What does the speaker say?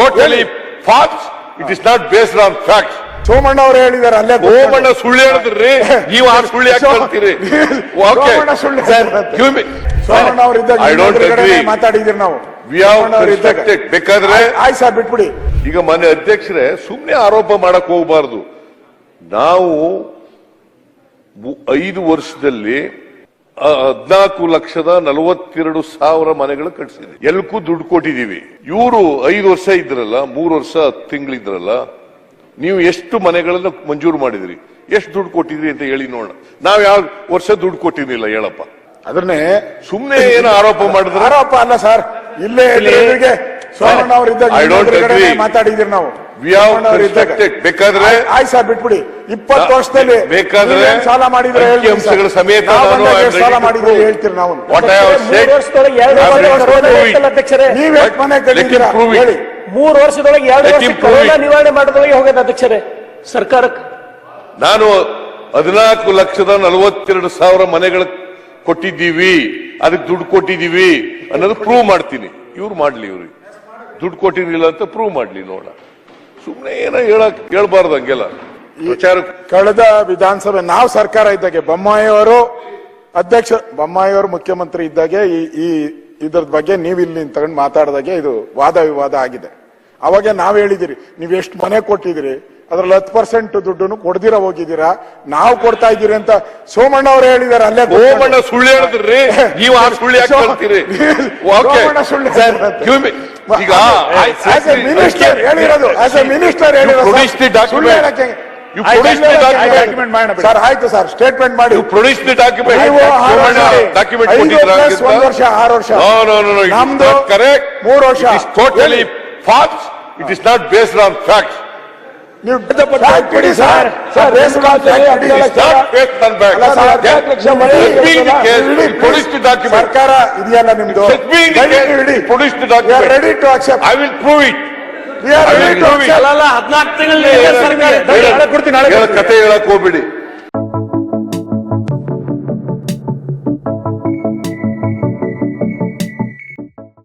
totally false it is not based on fact Somanna ಅವರು ಹೇಳಿದಾರೆ ಅಲ್ಲೇ ಸೋಮಣ್ಣ ಸುಳ್ಳು ಹೇಳಿದ್ರಿ ನೀವು ಆ ಸುಳ್ಳು ಯಾಕೆ ಹೇಳ್ತೀರಿ? ಓಕೆ ಸೋಮಣ್ಣ ಸುಳ್ಳು. ಸೋಮಣ್ಣ ಅವರು ಇದ್ದಾಗ ಐ ನಿಮ್ಮ ಡೋಂಟ್ ಅಗ್ರಿ ಮಾತಾಡಿದ್ದೀರಿ ನಾವು. ಬೇಕಾದ್ರೆ ಆಯ್ತು ಸರ್ ಬಿಟ್ಬಿಡಿ. ಈಗ ಮನೆ ಅಧ್ಯಕ್ಷರೇ ಸುಮ್ಮನೆ ಆರೋಪ ಮಾಡಕ್ ಹೋಗಬಾರದು. ನಾವು ಐದು ವರ್ಷದಲ್ಲಿ ಹದ್ನಾಲ್ಕು ಲಕ್ಷದ ನಲವತ್ತೆರಡು ಸಾವಿರ ಮನೆಗಳು ಕಟ್ಸಿದ್ವಿ ಎಲ್ಲಕ್ಕೂ ದುಡ್ಡು ಕೊಟ್ಟಿದೀವಿ ಇವರು ಐದು ವರ್ಷ ಇದ್ರಲ್ಲ ಮೂರು ವರ್ಷ ಹತ್ತು ತಿಂಗಳಿದ್ರಲ್ಲ ನೀವು ಎಷ್ಟು ಮನೆಗಳನ್ನು ಮಂಜೂರು ಮಾಡಿದ್ರಿ? ಎಷ್ಟು ದುಡ್ಡು ಕೊಟ್ಟಿದ್ರಿ ಅಂತ ಹೇಳಿ ನೋಡೋಣ. ನಾವ್ ಯಾವ ವರ್ಷ ದುಡ್ಡು ಕೊಟ್ಟಿರಲಿಲ್ಲ ಹೇಳಪ್ಪ. ಅದನ್ನೇ ಸುಮ್ನೆ ಏನು ಆರೋಪ ಮಾಡಿದ್ರೆ? ಆರೋಪ ಅಲ್ಲ ಸರ್. ಇಲ್ಲೇ ಸೋಮಣ್ಣ ಅವರು ಇದ್ದಾಗ ಎದುರುಗಡೆನೆ ನಾವು. ಬೇಕಾದ್ರೆ ಆಯ್ತು ಸರ್ ಬಿಟ್ಬಿಡಿ. ಇಪ್ಪತ್ತು ವರ್ಷದಲ್ಲಿ ಬೇಕಾದ್ರೆ ಸಾಲ ಮಾಡಿದ್ರೆ ಅಂಶಗಳ ಸಮೇತ ಸಾಲ ಮಾಡಿದ್ರೆ ಹೇಳ್ತೀರಿ ನಾವು. ನೀವ್ ಮನೆ it. ಹೇಳಿ. ಮೂರು ವರ್ಷದೊಳಗೆ ಎರಡು ನಿವಾರಣೆ ಮಾಡೋದ್ರೊಳಗೆ ಹೋಗೋದು ಅಧ್ಯಕ್ಷರೇ. ಸರ್ಕಾರಕ್ಕೆ. ನಾನು ಹದಿನಾಲ್ಕು ಲಕ್ಷದ ನಲವತ್ತೆರಡು ಸಾವಿರ ಮನೆಗಳ ಕೊಟ್ಟಿದ್ದೀವಿ. ಅದಕ್ಕೆ ದುಡ್ಡು ಕೊಟ್ಟಿದ್ದೀವಿ ಅನ್ನೋದು ಪ್ರೂವ್ ಮಾಡ್ತೀನಿ. ಇವ್ರು ಮಾಡ್ಲಿ ಇವ್ರಿಗೆ. ದುಡ್ಡು ಕೊಟ್ಟಿರ್ಲಿಲ್ಲ ಅಂತ ಪ್ರೂವ್ ಮಾಡ್ಲಿ ನೋಡ. ಸುಮ್ಮನೆ ಏನೋ ಹೇಳಕ್ ಹೇಳ್ಬಾರ್ದು ಹಂಗೆಲ್ಲ. ವಿಚಾರ ಕಳೆದ ವಿಧಾನಸಭೆ ನಾವು ಸರ್ಕಾರ ಇದ್ದಾಗೆ ಬೊಮ್ಮಾಯಿ ಅವರು ಅಧ್ಯಕ್ಷ ಬೊಮ್ಮಾಯಿ ಅವರು ಮುಖ್ಯಮಂತ್ರಿ ಇದ್ದಾಗೆ ಈ ಈ ಇದ್ರ ಬಗ್ಗೆ ನೀವು ಇಲ್ಲಿ ತಗೊಂಡು ಮಾತಾಡಿದಾಗೆ ಇದು ವಾದ ವಿವಾದ ಆಗಿದೆ. ಅವಾಗ ನಾವ್ ಹೇಳಿದಿರಿ ನೀವು ಎಷ್ಟು ಮನೆ ಕೊಟ್ಟಿದಿರಿ ಅದ್ರಲ್ಲಿ ಹತ್ತು ಪರ್ಸೆಂಟ್ ದುಡ್ಡನ್ನು ಕೊಡ್ದಿರ ಹೋಗಿದ್ದೀರಾ? ನಾವು ಕೊಡ್ತಾ ಇದ್ದೀರಿ ಅಂತ ಸೋಮಣ್ಣ ಅವರು ಹೇಳಿದಾರೆ ಅಲ್ಲೇ ಸೋಮಣ್ಣ ಸುಳ್ಳು ಹೇಳಿದ್ರಿ. ನೀವು ಆ ಸುಳ್ಳು ಯಾಕೆ ಹೇಳ್ತೀರಿ? ಸೋಮಣ್ಣ ಸುಳ್ಳು. ಈಗ ಮಿನಿಸ್ಟರ್ ಹೇಳಿರೋದು ಆಸ್ ಎ ಮಿನಿಸ್ಟರ್ ಹೇಳಿರೋದು produce the document. ಸುಳ್ಳು ಹೇಳಕ್ಕೆ You produce the document. Sir ಆಯ್ತು ಸರ್ ಸ್ಟೇಟ್ಮೆಂಟ್ ಮಾಡಿ. ಡಾಕ್ಯುಮೆಂಟ್ ನೀವು ಆರು ವರ್ಷ, ಒಂದು ಆರು ವರ್ಷ. ಮೂರು ವರ್ಷ. It is not based on facts ನೀವು ಇಡಿ ಸರ್. ಸರ್ ಸರ್ಕಾರ ಇದೆಯಲ್ಲ ನಿಮ್ದು? Ready to accept I will prove it ಹದಿನಾಲ್ಕು ನಾಳೆ ಕೊಡ್ತೀನಿ, ನಾಳೆ ಹೇಳ ಕತೆ ಹೇಳಕ್ ಹೋಗ್ಬಿಡಿ.